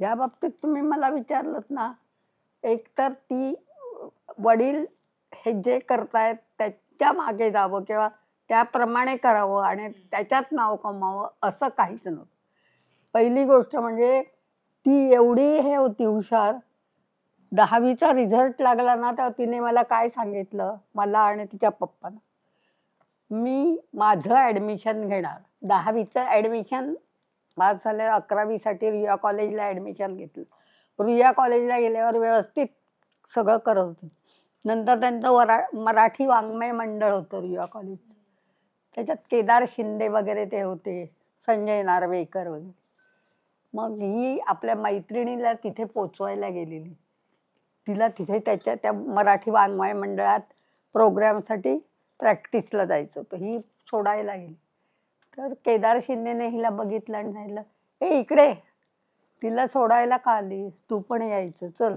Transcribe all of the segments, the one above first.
या बाबतीत तुम्ही मला विचारलत ना एक तर ती वडील हे जे करतायत त्याच्यामागे जावं किंवा त्याप्रमाणे करावं आणि त्याच्यात नाव कमावं असं काहीच नव्हतं. पहिली गोष्ट म्हणजे ती एवढी हे होती हुशार दहावीचा रिझल्ट लागला ना तर तिने मला काय सांगितलं? मला आणि तिच्या पप्पांना. मी माझं ॲडमिशन घेणार दहावीचं ॲडमिशन पास झाल्यावर अकरावीसाठी रिया कॉलेजला ॲडमिशन घेतलं. रुया कॉलेजला गेल्यावर व्यवस्थित सगळं करत होते. नंतर त्यांचं वरा मराठी वाङ्मय मंडळ होतं रुया कॉलेजचं. त्याच्यात केदार शिंदे वगैरे ते होते संजय नार्वेकर वगैरे. मग ही आपल्या मैत्रिणीला तिथे पोचवायला गेलेली. तिला तिथे त्याच्या त्या मराठी वाङ्मय मंडळात प्रोग्रामसाठी प्रॅक्टिसला जायचं होतं. ही सोडायला गेली. तर केदार शिंदेने हिला बघितलं आणि सांगितलं ए इकडे. तिला सोडायला का आलीस? तू पण यायचं. चल.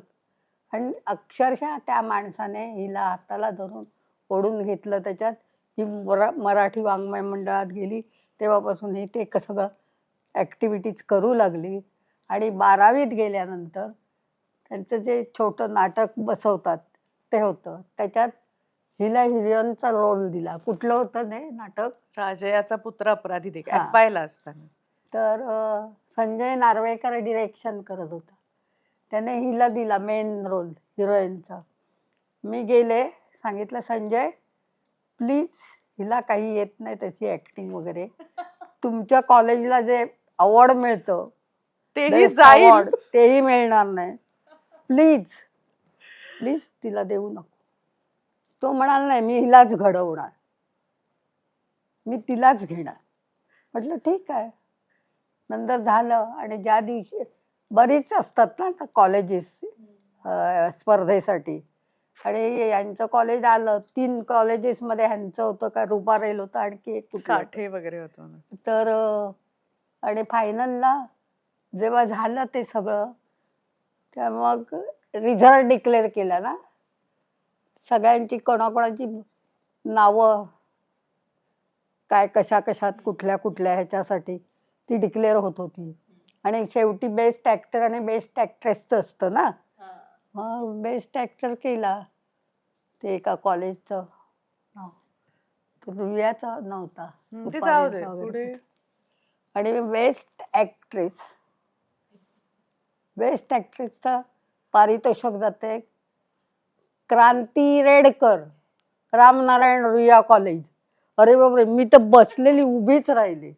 आणि अक्षरशः त्या माणसाने हिला हाताला धरून ओढून घेतलं त्याच्यात. ही मरा मराठी वाङ्मय मंडळात गेली. तेव्हापासून ही ते सगळं ॲक्टिव्हिटीज करू लागली. आणि बारावीत गेल्यानंतर त्यांचं जे छोटं नाटक बसवतात ते होतं. त्याच्यात हिला हिरियनचा रोल दिला. कुठलं होतं ते नाटक? राजयाचा पुत्र अपराधी दे हा. एफ ला असताना. तर अं, संजय नार्वेकर डिरेक्शन करत होता. त्याने हिला दिला मेन रोल हिरोईनचा. मी गेले सांगितलं संजय प्लीज हिला काही येत नाही त्याची ॲक्टिंग वगैरे. तुमच्या कॉलेजला जे अवॉर्ड मिळतं तेही Best जाईल. award, तेही मिळणार नाही. प्लीज प्लीज तिला देऊ नको. तो म्हणाल नाही मी हिलाच घडवणार. मी तिलाच घेणार. म्हटलं ठीक आहे. नंतर झालं आणि ज्या दिवशी बरीच असतात ना कॉलेजेस स्पर्धेसाठी. आणि यांचं कॉलेज आलं तीन कॉलेजेसमध्ये ह्यांचं होतं का रुपारेल होतं आणखी एक. साठे वगैरे होतो तर आणि फायनलला जेव्हा झालं ते सगळं तेव्हा मग रिझल्ट डिक्लेअर केला ना. सगळ्यांची कोणाकोणाची नावं काय कशा कशात कुठल्या कुठल्या ह्याच्यासाठी ती डिक्लेअर होत होती. आणि शेवटी बेस्ट ॲक्टर आणि बेस्ट ॲक्ट्रेसचं असतं ना. मग बेस्ट ॲक्टर केला. ते एका कॉलेजचं रुयाचा नव्हता. आणि बेस्ट ॲक्ट्रेस बेस्ट ॲक्ट्रेसचं पारितोषिक जाते. क्रांती रेडकर रामनारायण रुया कॉलेज अरे बापरे मी तर बसलेली उभीच राहिली.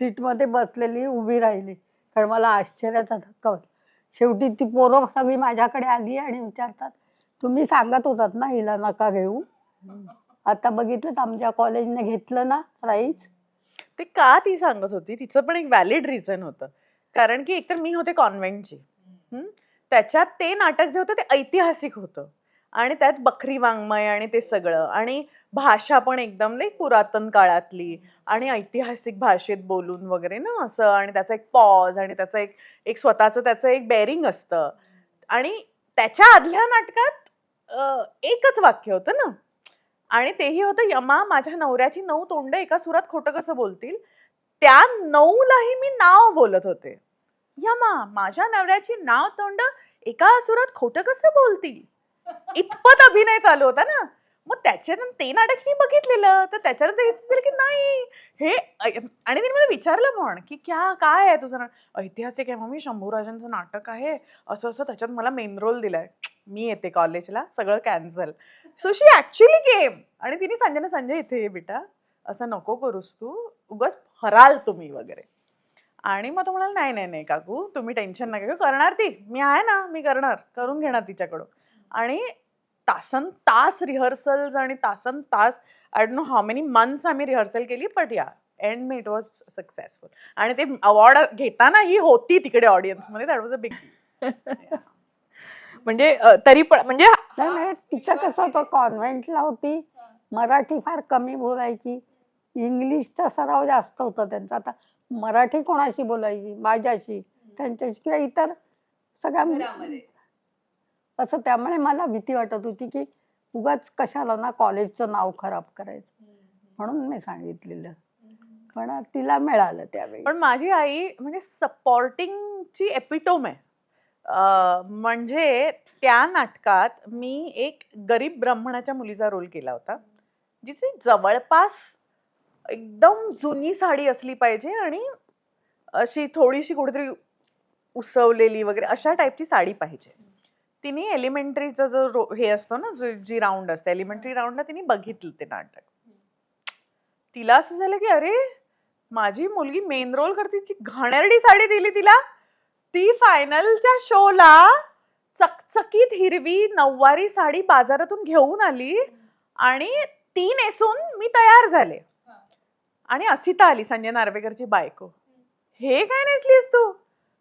सीटमध्ये बसलेली उभी राहिली. कारण मला आश्चर्याचा धक्का होता शेवटी ती पोरं सगळी माझ्याकडे आली आणि विचारतात तुम्ही सांगत होतात ना हिला नका घेऊ. आता बघितलं आमच्या कॉलेजने घेतलं ना प्राईज ते का ती सांगत होती? तिचं पण एक व्हॅलिड रिझन होतं. कारण की एकतर मी होते कॉन्व्हेंटची त्याच्यात ते नाटक जे होतं ते ऐतिहासिक होतं. आणि त्यात बखरी वाङ्मय आणि ते सगळं. आणि भाषा पण एकदम नाही पुरातन काळातली. आणि ऐतिहासिक भाषेत बोलून वगैरे ना असं. आणि त्याचा एक पॉज आणि त्याचं एक एक स्वतःचं त्याचं एक बेरिंग असतं. आणि त्याच्या आदल्या नाटकात एकच वाक्य होतं ना. आणि तेही होतं यमा माझ्या नवऱ्याची नऊ तोंड एका सुरात खोटं कसं बोलतील? त्या नऊलाही मी नाव बोलत होते. यमा माझ्या नवऱ्याची नाव तोंड एका सुरात खोटं कसं बोलतील? इतपत अभिनय चालू होता ना. मग त्याच्यानंतर ते नाटक मी बघितलेलं. तर त्याच्यानंतर हे सुचलं की नाही? हे आणि तिने मला विचारलं पण की क्या काय आहे तुझं नाटक? ऐतिहासिक आहे मम्मी शंभूराजांचं नाटक आहे. असं असं त्याच्यात मला मेन रोल दिलाय. मी येते कॉलेजला सगळं cancel so she actually came आणि तिने संजयना संजय इथे ये बेटा. असं नको करूस तू. उगाच हराल तुम्ही वगैरे. आणि मग तो म्हणाला नाही नाही नाही काकू. तुम्ही टेन्शन नका करणार ती. मी आहे ना. मी करणार. करून घेणार तिच्याकडून. आणि तासन तास रिहर्सल्स आणि तासन तास I don't know how many months आम्ही रिहर्सल केली बट या एंड मे इट वॉज सक्सेसफुल आणि ते अवॉर्ड घेताना ही होती तिकडे ऑडियन्समध्ये दॅट वॉज अ बिग म्हणजे तरी पण म्हणजे तिचं कसं होतं कॉन्व्हेंटला होती. मराठी फार कमी बोलायची. इंग्लिशचा सराव जास्त होता त्यांचा. आता मराठी कोणाशी बोलायची? माझ्याशी. त्यांच्याशी किंवा इतर सगळ्या असं त्यामुळे मला भीती वाटत होती की उगाच कशाला ना कॉलेजचं नाव खराब करायचं. म्हणून मी सांगितलेलं. पण तिला मिळालं त्यावेळी. पण माझी आई म्हणजे सपोर्टिंगची एपिटोम आहे. म्हणजे त्या नाटकात मी एक गरीब ब्राह्मणाच्या मुलीचा रोल केला होता. जिची जवळपास एकदम जुनी साडी असली पाहिजे आणि अशी थोडीशी कुठेतरी उसवलेली वगैरे अशा टाईपची साडी पाहिजे. तिने एलिमेंटरीचा जो रो- हे असतो ना जो जी राऊंड असते एलिमेंटरी राऊंडला तिने बघितलं ते नाटक. तिला असं झालं की अरे माझी मुलगी मेन रोल करते की घाणेरडी साडी दिली तिला. ती फायनलच्या शोला चकचकीत हिरवी नऊवारी साडी बाजारातून घेऊन आली आणि ती नेसून मी तयार झाले. आणि असिता आली संजय नार्वेकरची बायको. हे काय नेसलीस तू?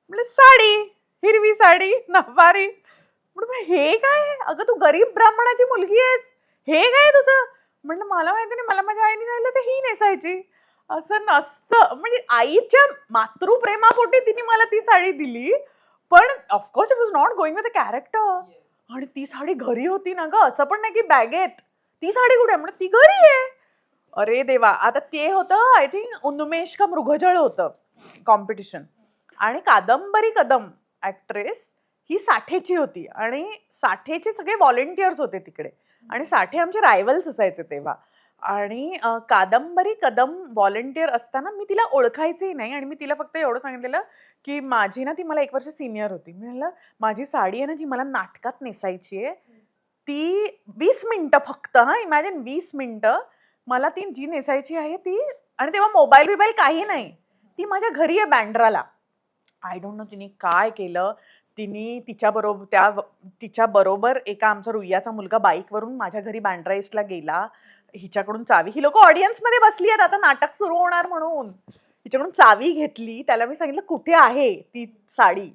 म्हणजे साडी हिरवी साडी नऊवारी. म्हणून हे काय? अगं तू गरीब ब्राह्मणाची मुलगी आहेस. हे काय तुझं? म्हणलं मला माहिती नाही मला माझ्या आईने सांगितलं तर ही नेसायची. असं नसतं. म्हणजे आईच्या मातृप्रेमापोटी तिने मला ती साडी दिली. पण of course it was not going with a character आणि ती साडी घरी होती ना ग. असं पण नाही की बॅगेत ती साडी कुठे आहे? म्हणजे ती घरी आहे. अरे देवा. आता ते होतं आय थिंक उन्मेष का मृगजळ होतं कॉम्पिटिशन आणि कादंबरी कदम ऍक्ट्रेस ही साठेची होती. आणि साठेचे सगळे व्हॉलेंटियर्स होते तिकडे. आणि साठे आमचे रायव्हल्स असायचे तेव्हा. आणि कादंबरी कदम व्हॉलेंटियर असताना मी तिला ओळखायचंही नाही. आणि मी तिला फक्त एवढं सांगितलेलं की माझी ना ती मला एक वर्ष सिनियर होती. मी म्हणलं माझी साडी आहे ना जी मला नाटकात नेसायची आहे. ती वीस मिनिटं फक्त हा इमॅजिन वीस मिनिटं मला ती जी नेसायची आहे ती आणि तेव्हा मोबाईल बिबाईल काही नाही. ती माझ्या घरी आहे बँड्राला आय डोंट नो तिने काय केलं. तिने तिच्या बरोबर त्या तिच्या बरोबर एका आमचा रुईयाचा मुलगा बाईकवरून माझ्या घरी बँड्राईस्टला गेला. हिच्याकडून चावी ही लोक ऑडियन्समध्ये बसली आहेत. आता नाटक सुरू होणार म्हणून. हिच्याकडून चावी घेतली. त्याला मी सांगितलं कुठे आहे ती साडी?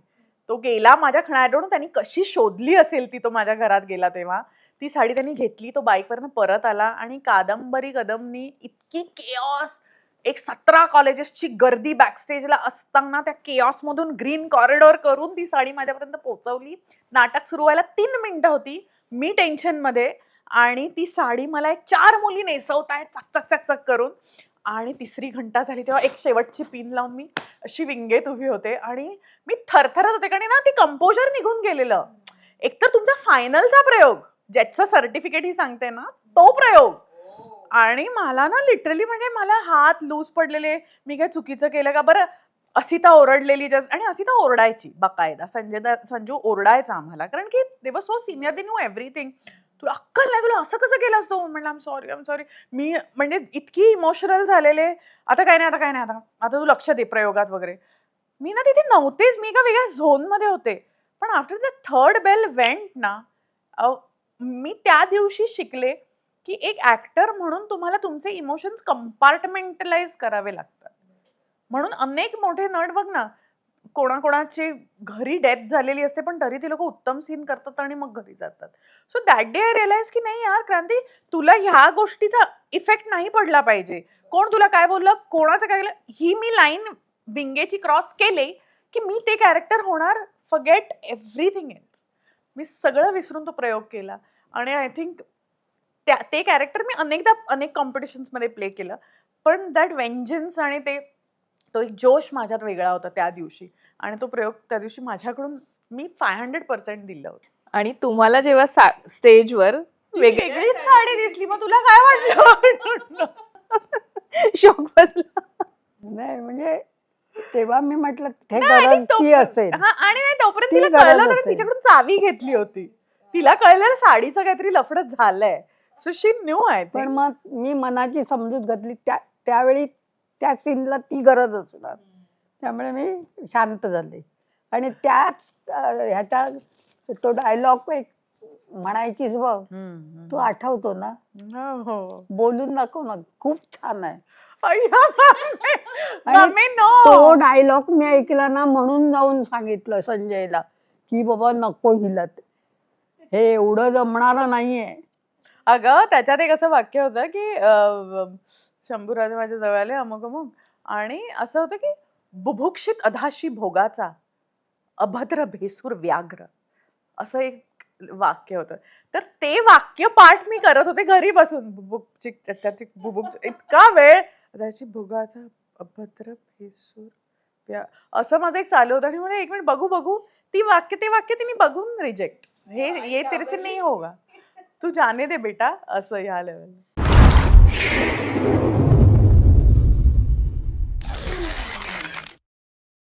तो गेला माझ्या खणाडून त्यांनी कशी शोधली असेल ती तो माझ्या घरात गेला तेव्हा. ती साडी त्यांनी घेतली. तो बाईकवरनं परत आला आणि कादंबरी कदमनी इतकी केऑस एक सतरा कॉलेजेसची गर्दी बॅकस्टेजला असताना त्या केऑसमधून ग्रीन कॉरिडॉर करून ती साडी माझ्यापर्यंत पोहोचवली. नाटक सुरू व्हायला तीन मिनटं होती. मी टेन्शनमध्ये आणि ती साडी मला एक चार मुली नेसवत आहेत चक चक चक चक करून. आणि तिसरी घंटा झाली तेव्हा एक शेवटची पिन लावून मी अशी विंगेत उभी होते आणि मी थरथरत होते कारण ना ती कंपोजर निघून गेलेलं. एकतर तुमचा फायनलचा प्रयोग ज्याचं सर्टिफिकेट ही सांगते ना तो प्रयोग. आणि मला ना लिटरली म्हणजे मला हात लूज पडलेले मी काय चुकीचं केलं का? बरं असिता ओरडलेली जस्ट आणि असिता ओरडायची बकायदा. संजय दा- संजू ओरडायचा आम्हाला. कारण की they Dev so senior they knew everything तुला अक्कल नाही तुला असं कसं केलं असतो म्हणलं आम सॉरी आम सॉरी मी म्हणजे इतकी इमोशनल झालेले. आता काय नाही आता काय नाही आता आता तू लक्ष दे प्रयोगात वगैरे. मी ना तिथे नव्हतेच मी एका वेगळ्या झोनमध्ये होते. पण after the third bell went ना अहो, मी त्या दिवशी शिकले. की एक ऍक्टर म्हणून तुम्हाला तुमचे इमोशन्स कंपार्टमेंटलाइज करावे लागतात. म्हणून अनेक मोठे नट बघ ना कोणाकोणाची घरी डेथ झालेली असते पण तरी ती लोक उत्तम सीन करतात आणि मग घरी जातात. So that day I realise की नाही यार क्रांती तुला ह्या गोष्टीचा इफेक्ट नाही पडला पाहिजे. कोण तुला काय बोललं? कोणाचं काय केलं ही मी लाईन विंगेची क्रॉस केले की मी ते कॅरेक्टर होणार फगेट एव्हरीथिंग इट्स मी सगळं विसरून तो प्रयोग केला. आणि आय थिंक त्या ते कॅरेक्टर मी अनेकदा अनेक कॉम्पिटिशन्समध्ये प्ले केलं. पण दॅट वेंजन्स आणि ते तो एक जोश माझ्यात वेगळा होता त्या दिवशी. आणि तो प्रयोग त्या दिवशी माझ्याकडून मी फाय हंड्रेड पर्सेंट दिलं होतं. आणि तुम्हाला जेव्हा स्टेजवर वेगळीच साडी दिसली मग तुला काय वाटलं? शॉक बसला. नाही म्हणजे तेव्हा मी म्हटलं ते गरज ती असेल. हा, आणि तोपर्यंत तिला कळलं. तिच्याकडून चावी घेतली होती. तिला कळलं साडीचं काहीतरी लफडत झालंय. सो शी न्यू आहे पण मग मी मनाची समजूत घातली त्या त्यावेळी त्या सीनला ती गरज असणार. त्यामुळे मी शांत झाले. आणि त्याच ह्याच्या तो डायलॉग एक म्हणायचीच बघ. तू आठवतो ना? हो बोलून नको ना खूप छान आहे. तो डायलॉग मी ऐकला ना म्हणून जाऊन सांगितलं संजयला की बाबा नको हिला. हे एवढं जमणार नाहीये. अगं त्याच्यात एक असं वाक्य होतं की अं, शंभूराजे माझ्या जवळ आले अमुक अमुक. आणि असं होतं की बुभुक्षित अधाशी भोगाचा अभद्र भेसूर व्याघ्र. असं एक वाक्य होतं. तर ते वाक्य पाठ मी करत होते घरी बसून. बुभुक्षित त्याची बुभुक्ष इतका वेळ अधाशी भोगाचा अभद्र प्या- असं माझं एक चालू होतं. आणि म्हणे एक मिनिट बघू बघू. ती वाक्य ते वाक्य तिने बघून रिजेक्ट हे ये तेरे से नाही होगा. तू जाने दे बेटा असं ह्या लेवल